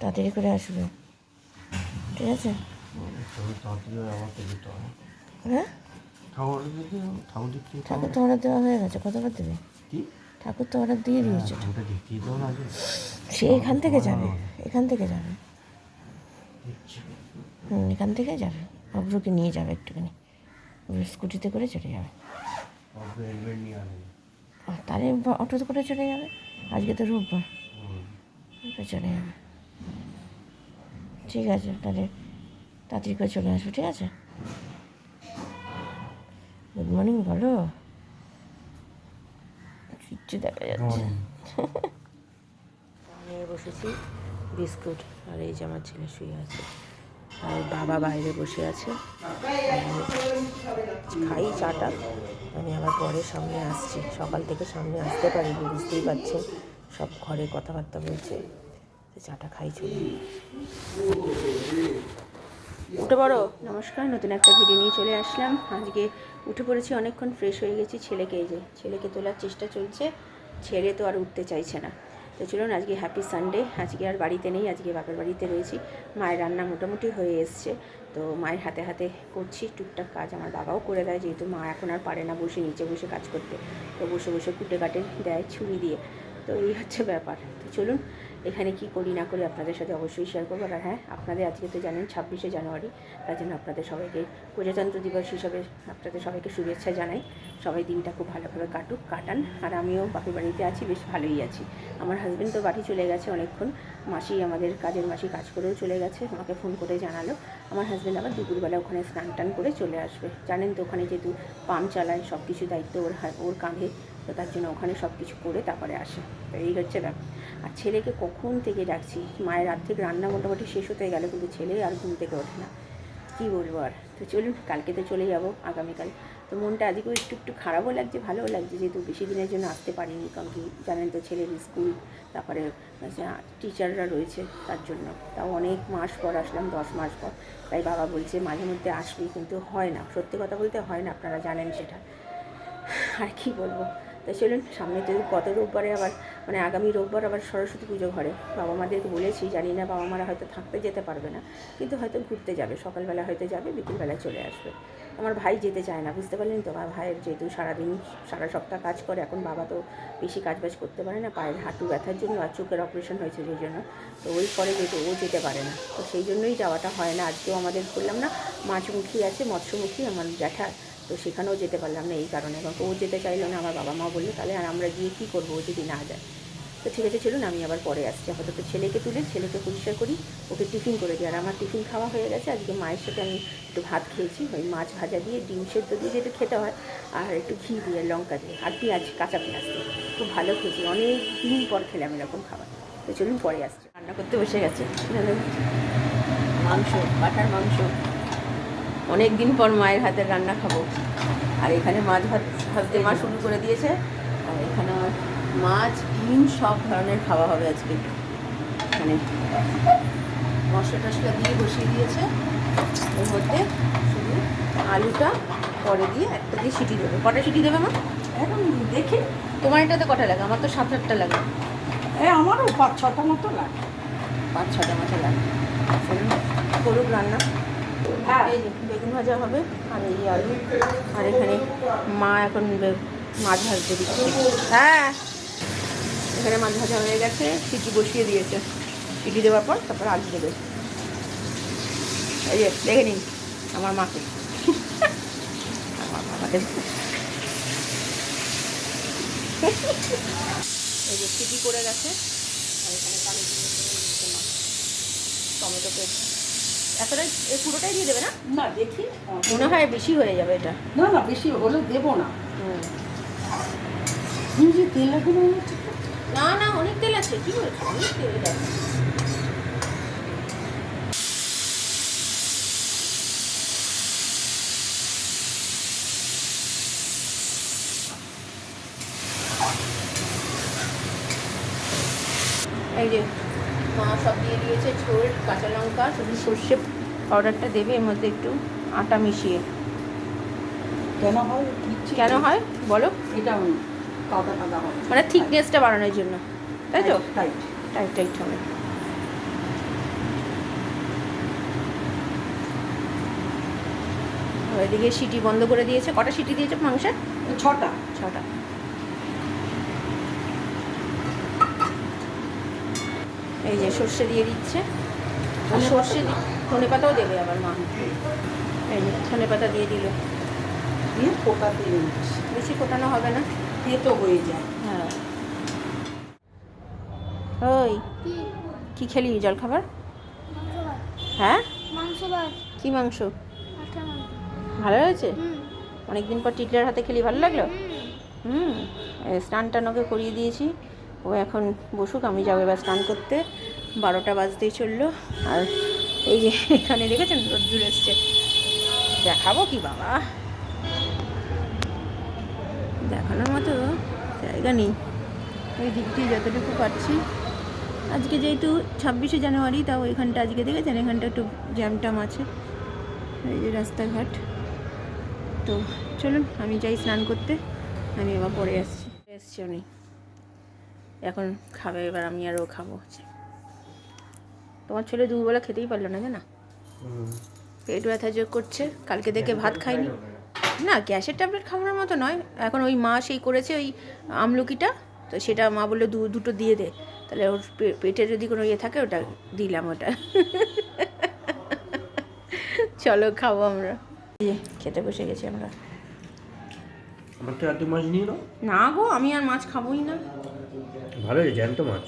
তাড়াতাড়ি করে আসবে। ঠিক আছে? হ্যাঁ? ঠাকুর তো অর্ডার দেওয়া হয়ে গেছে। কতবার দেবে? ঠাকুর তো অর্ডার দিয়ে দিয়েছে। না আগে। সে এখান থেকে যাবে। এখান থেকে যাবে। হুম এখান থেকে যাবে। অব্রুকে নিয়ে যাবে একটুখানি। স্কুটিতে করে চলে যাবে। তাহলে অটোতে করে চলে যাবে। আজকে তো রোববার। চলে যাবে। ঠিক আছে তাহলে তাড়াতাড়ি করে চলে আসবে ঠিক আছে? গুড মর্নিং বলো। কিচ্ছু দেখা যাচ্ছে নিয়ে বসেছি বিস্কুট আর এই যে আমার ছেলে শুয়ে আছে। আর বাবা বাইরে বসে আছে। আমি খাই চাটা। আমি আবার পরে সামনে আসছি। সকাল থেকে সামনে আসতে পারিনি বুঝতেই পারছেন। সব ঘরে কথাবার্তা বলছে। চাটা খাই চলে উঠে পড়ো। নমস্কার, নতুন একটা ভিডিও নিয়ে চলে আসলাম। আজকে উঠে পড়েছি, অনেকক্ষণ ফ্রেশ হয়ে গেছি ছেলেকে যে, ছেলেকে তোলার চেষ্টা চলছে, ছেলে তো আর উঠতে চাইছে না। তো চলুন, আজকে হ্যাপি সানডে আজকে আর বাড়িতে নেই, আজকে বাপের বাড়িতে রয়েছি। মায়ের রান্না মোটামুটি হয়ে এসছে। তো মায়ের হাতে হাতে করছি, টুকটাক কাজ আমার বাবাও করে দেয়, যেহেতু মা এখন আর পারে না বসে, নিচে বসে কাজ করতে। তো বসে বসে কুটে কাটে, দেয় ছুরি দিয়ে। তো এই হচ্ছে ব্যাপার। তো চলুন এখানে কি করি না করি আপনাদের সাথে অবশ্যই শেয়ার করব। আর হ্যাঁ আপনাদের আজকে তো জানেন ছাব্বিশে জানুয়ারি, তার জন্য আপনাদের সবাইকে প্রজাতন্ত্র দিবস হিসাবে আপনাদের সবাইকে শুভেচ্ছা জানাই। সবাই দিনটা খুব ভালোভাবে কাটুক, কাটান। আর আমিও বাপের বাড়িতে আছি, বেশ ভালোই আছি। আমার হাজব্যান্ড তো বাড়ি চলে গেছে অনেকক্ষণ। মাসি আমাদের কাজের মাসি কাজ করেও চলে গেছে, আমাকে ফোন করে জানালো। আমার হাজব্যান্ড আবার দুপুরবেলা ওখানে স্নান টান করে চলে আসবে। জানেন তো ওখানে যেহেতু পাম্প চালায় সব কিছু দায়িত্ব ওর ওর কাঁধে। তো তার জন্য ওখানে সব কিছু করে তারপরে আসে। এই হচ্ছে ব্যাপার। আর ছেলেকে কখন থেকে ডাকছি? মায়ের আর্ধেক রান্না মোটামুটি শেষ হতে গেল, কিন্তু ছেলে আর ঘুম থেকে ওঠে না। কী বলব আর? তো চলুন, কালকে তো চলে যাব আগামীকাল। তো মনটা আজকেও একটু একটু খারাপও লাগছে, ভালোও লাগছে, যেহেতু বেশি দিনের জন্য আসতে পারিনি, কারণ কি জানেন তো ছেলের স্কুল, তারপরে টিচাররা রয়েছে তার জন্য। তাও অনেক মাস পর আসলাম, দশ মাস পর। তাই বাবা বলছে, মাঝে মধ্যে আসবি কিন্তু হয় না। সত্যি কথা বলতে হয় না, আপনারা জানেন সেটা। আর কি বলব? তো চলুন, সামনে তো গত রোববারে আবার মানে আগামী রোববার আবার সরস্বতী পুজো ঘরে। বাবা মাদেরকে বলেছি, জানি না বাবা মারা হয়তো থাকতে যেতে পারবে না, কিন্তু হয়তো ঘুরতে যাবে, সকালবেলা হয়তো যাবে, বিকেলবেলা চলে আসবে। আমার ভাই যেতে চায় না, বুঝতে পারলেন তো? আমার ভাইয়ের যেহেতু সারাদিন, সারা সপ্তাহ কাজ করে, এখন বাবা তো বেশি কাজ বাজ করতে পারে না, পায়ের হাঁটু ব্যথার জন্য আর চোখের অপারেশন হয়েছে সেই জন্য। তো ওই পরে যেহেতু ও যেতে পারে না। তো সেই জন্যই যাওয়াটা হয় না। আজকেও আমাদের বললাম না, মাছমুখী আছে, মৎস্যমুখী, আমার জ্যাঠা তো সেখানেও যেতে পারলাম না এই কারণে। কারণ ও যেতে চাইলো না, আমার বাবা মা বলল, তাহলে আর আমরা গিয়ে কী করব ও যদি না যায়? তো ঠিক আছে, চলুন আমি আবার পরে আসছি। আপাতত ছেলেকে তুলে ছেলেকে পরিষ্কার করি, ওকে টিফিন করে দিই। আর আমার টিফিন খাওয়া হয়ে গেছে। আজকে মায়ের সাথে আমি একটু ভাত খেয়েছি, ওই মাছ ভাজা দিয়ে, ডিম সেদ্ধ দিয়ে যেটা খেতে হয়, আর একটু ঘি দিয়ে, লঙ্কা দিয়ে, আর পেঁয়াজ, কাঁচা পেঁয়াজ দিয়ে। খুব ভালো খেয়েছি, অনেক দিন পর খেলাম এরকম খাবার। তো চলুন পরে আসছি। রান্না করতে বসে গেছে। মাংস পাঠার মাংস। অনেক দিন পর মায়ের হাতের রান্না খাব। আর এখানে মাছ ভাত ভাজতে মা শুরু করে দিয়েছে। আর এখানে মাছ ডিম সব ধরনের খাওয়া হবে আজকে। মানে মশলা টশলা দিয়ে বসিয়ে দিয়েছে। এর মধ্যে শুধু আলুটা পরে দিয়ে একটা দিয়ে সিটি দেবে। কটা সিটি দেবে মা? এখন দেখি। তোমার এটাতে কটা লাগে? আমার তো সাত আটটা লাগে। এ আমারও পাঁচ ছটা মতো লাগে। পাঁচ ছটা মতো লাগে। করুক রান্না। হ্যাঁ বেগুন ভাজা হবে আর এই আলু। আর এখানে মা এখন মাছ ভাজতে দিচ্ছে। হ্যাঁ এখানে মাছ ভাজা হয়ে গেছে, সিটি বসিয়ে দিয়েছে। সিটি দেওয়ার পর তারপর আলু দেবে। এই যে, দেখে নিন আমার মাকে। আমার মাকে। এই যে, সিটি করে গেছে। আর এখানে টমেটো পেস্ট। এতটাই পুরোটাই দিয়ে দেবে না? না দেখি মনে হয় বেশি হয়ে যাবে এটা। না না বেশি হলে দেবো না। যে তেল লাগে না না অনেক তেল আছে। কি বলছো অনেক তেল এটা এই যে মা সব দিয়ে দিয়েছে ঝোল কাঁচা লঙ্কা শুধু সর্ষে পাউডারটা দেবে এর মধ্যে একটু আটা মিশিয়ে। কেন হয়? কেন হয়? বলো। এটা কাদা কাদা হয় মানে থিকনেসটা বাড়ানোর জন্য। তাই তো? টাইট টাইট টাইট হবে। এদিকে সিটি বন্ধ করে দিয়েছে। কটা সিটি দিয়েছে মাংসের? ছটা। ছটা। এই যে সর্ষে দিয়ে দিচ্ছে। আর সর্ষে ধনে পাতাও দেবে আবার মা। এই যে ধনে পাতা দিয়ে দিল। দিয়ে ফোটাতে বেশি ফোটানো হবে না। তেতো হয়ে যায়। হ্যাঁ। ওই কি? কি খেলি জল খাবার হ্যাঁ? মাংস কি মাংস? ভালো হয়েছে? অনেকদিন পর টিটলার হাতে খেলি ভালো লাগল? হুম। হুম। স্নান টান ওকে করিয়ে দিয়েছি। ও এখন বসুক, আমি যাব এবার স্নান করতে। বারোটা বাজতেই চলল। আর এই যে এখানে দেখেছেন, রোদ্দুর এসছে। দেখাবো কি বাবা। দেখানোর মতো জায়গা নেই। ওই দিক দিয়ে যতটুকু পাচ্ছি আজকে যেহেতু ছাব্বিশে জানুয়ারি, তাও এখানটা আজকে দেখেছেন? এখানটা একটু জ্যাম ট্যাম আছে। এই যে রাস্তাঘাট। তো চলুন, আমি যাই স্নান করতে। আমি এবার পরে আসছি। এসছি উনি এখন খাবে এবার আমি আরও খাব তোমার ছেলে দুবেলা খেতেই পারল না না? পেট ব্যথা যোগ করছে কালকে দেখে ভাত খাইনি না। গ্যাসের ট্যাবলেট খাওয়ানোর মতো নয়। এখন ওই মা সেই করেছে ওই আমলকিটা তো সেটা মা বলল দু দুটো দিয়ে দে। তাহলে ওর পেটে যদি কোনো ইয়ে থাকে ওটা দিলাম ওটা। চলো খাব আমরা। খেতে বসে গেছি আমরা। আমার তো এত মাছ নিয়ে নাও। না গো আমি আর মাছ খাবোই না। ভালো হয়েছে জ্যান্ত মাছ।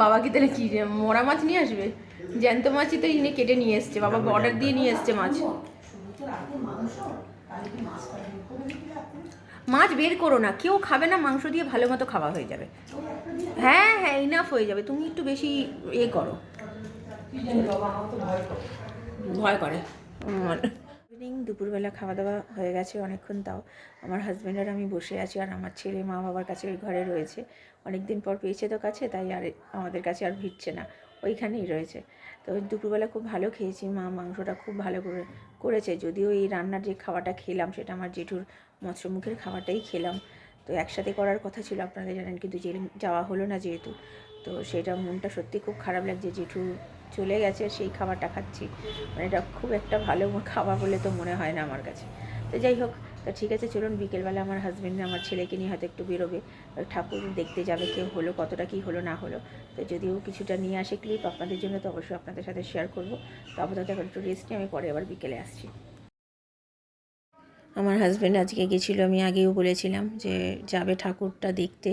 বাবা কি তাহলে কি মরা মাছ নিয়ে আসবে? জ্যান্ত মাছই তো ইনি কেটে নিয়ে এসছে বাবা অর্ডার দিয়ে নিয়ে এসছে মাছ। মাছ বের করো না কেউ খাবে না মাংস দিয়ে ভালো মতো খাওয়া হয়ে যাবে। হ্যাঁ হ্যাঁ ইনাফ হয়ে যাবে তুমি একটু বেশি এ করো। ভয় করে। ইভিনিং দুপুরবেলা খাওয়া দাওয়া হয়ে গেছে অনেকক্ষণ তাও। আমার হাজব্যান্ড আর আমি বসে আছি আর আমার ছেলে মা বাবার কাছে ওই ঘরে রয়েছে। অনেক দিন পর পেয়েছে তো কাছে, তাই আর আমাদের কাছে আর ভিড়ছে না। ওইখানেই রয়েছে। তো দুপুরবেলা খুব ভালো খেয়েছি, মা মাংসটা খুব ভালো করে করেছে। যদিও এই রান্নার যে খাওয়াটা খেলাম, সেটা আমার জেঠুর মৎস্যমুখের খাওয়াটাই খেলাম। তো একসাথে করার কথা ছিল, আপনারা জানেন, কিন্তু যে যাওয়া হলো না যেহেতু, তো সেটা মনটা সত্যি খুব খারাপ লাগছে জেঠু চলে গেছে, সেই খাবারটা খাচ্ছি। মানে এটা খুব একটা ভালো খাবার বলে তো মনে হয় না আমার কাছে। তো যাই হোক, তা ঠিক আছে, চলুন বিকেলবেলা আমার হাজব্যান্ড আমার ছেলেকে নিয়ে হয়তো একটু বেরোবে। ঠাকুর দেখতে যাবে কেউ হলো, কতটা কি হলো, না হলো। তো যদিও কিছুটা নিয়ে আসে ক্লিপ আপনাদের জন্য তো অবশ্যই আপনাদের সাথে শেয়ার করব। তো আপাতত এখন একটু রেস্ট নিয়ে আমি পরে আবার বিকেলে আসছি। আমার হাজব্যান্ড আজকে গেছিল, আমি আগেও বলেছিলাম যে যাবে ঠাকুরটা দেখতে।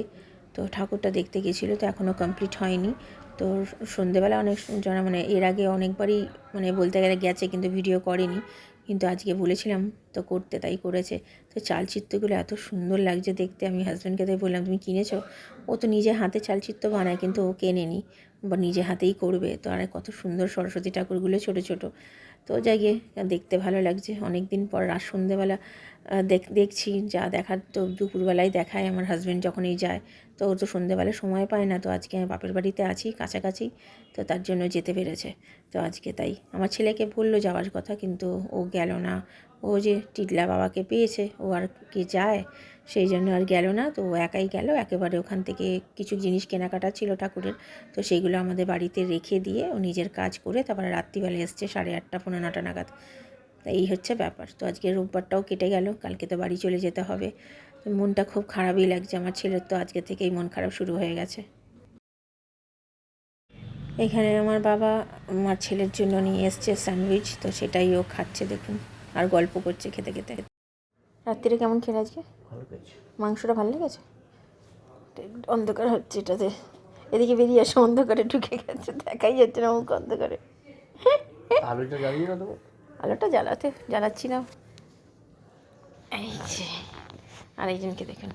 তো ঠাকুরটা দেখতে গেছিল, তো এখনও কমপ্লিট হয়নি। তো সন্ধেবেলা অনেক জনা মানে এর আগে অনেকবারই মানে বলতে গেলে গেছে, কিন্তু ভিডিও করেনি। কিন্তু আজকে বলেছিলাম তো করতে, তাই করেছে। তো চালচিত্রগুলো এত সুন্দর লাগছে দেখতে। আমি হাজব্যান্ডকে তাই বললাম, তুমি কিনেছো? ও তো নিজে হাতে চালচিত্র বানায়, কিন্তু ও কেনেনি, বা নিজে হাতেই করবে। তো আর কত সুন্দর সরস্বতী ঠাকুরগুলো ছোট ছোট। তো যাই দেখতে ভালো লাগছে। অনেক দিন পর রাত সন্ধেবেলা দেখ, দেখছি যা দেখার তো দুপুরবেলায় দেখায় আমার হাজব্যান্ড যখনই যায়। তো ও তো সন্ধেবেলা সময় পায় না, তো আজকে আমি বাপের বাড়িতে আছি, কাছাকাছি, তো তার জন্য যেতে পেরেছে। তো আজকে তাই। আমার ছেলেকে বলল যাওয়ার কথা, কিন্তু ও গেল না। ও যে টিটলা বাবাকে পেয়েছে, ও আর কি যায়? সেই জন্য আর গেল না, তো ও একাই গেল। একেবারে ওখান থেকে কিছু জিনিস কেনাকাটা ছিল ঠাকুরের, তো সেইগুলো আমাদের বাড়িতে রেখে দিয়ে ও নিজের কাজ করে তারপরে রাত্রিবেলা এসছে সাড়ে আটটা পনেরো নটা নাগাদ। তা এই হচ্ছে ব্যাপার। তো আজকে রোববারটাও কেটে গেল, কালকে তো বাড়ি চলে যেতে হবে। মনটা খুব খারাপই লাগছে আমার ছেলের, তো আজকে থেকেই মন খারাপ শুরু হয়ে গেছে। এখানে আমার বাবা আমার ছেলের জন্য নিয়ে এসছে স্যান্ডউইচ, তো সেটাই ও খাচ্ছে দেখুন। আর গল্প করছে খেতে খেতে। রাত্রিরে কেমন খেলে আজকে? মাংসটা ভালো লেগেছে? অন্ধকার হচ্ছে এটাতে। এদিকে বেরিয়ে আসে অন্ধকারে ঢুকে গেছে দেখাই যাচ্ছে না মুখ অন্ধকারে। আলুটা জ্বালিয়ে আলোটা জ্বালাতে জ্বালাচ্ছি না এই যে আর একজনকে দেখুন।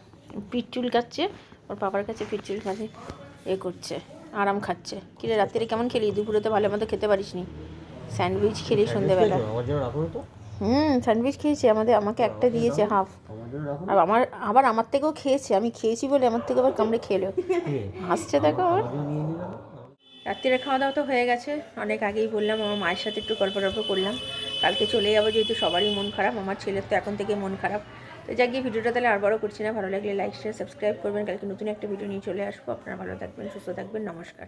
পিঠ কাচ্ছে ওর বাবার কাছে পিঠ কাছে এ করছে আরাম খাচ্ছে। কিরে রাত্রিরে কেমন খেলি? দুপুরে তো ভালো মতো খেতে পারিস নি স্যান্ডউইচ খেলি সন্ধ্যেবেলা হুম স্যান্ডউইচ খেয়েছি আমাদের আমাকে একটা দিয়েছে হাফ। আর আমার আবার আমার থেকেও খেয়েছে আমি খেয়েছি বলে আমার থেকে আবার কামড়ে খেলো। হাসছে দেখো আবার। রাত্রিরে খাওয়া দাওয়া তো হয়ে গেছে অনেক আগেই বললাম আমার মায়ের সাথে একটু গল্প টল্প করলাম। কালকে চলে যাব যেহেতু সবারই মন খারাপ আমার ছেলের তো এখন থেকে মন খারাপ। তো যাক গিয়ে ভিডিওটা তাহলে আর বড় করছি না ভালো লাগলে লাইক শেয়ার সাবস্ক্রাইব করবেন। কালকে নতুন একটা ভিডিও নিয়ে চলে আসব। আপনারা ভালো থাকবেন সুস্থ থাকবেন নমস্কার।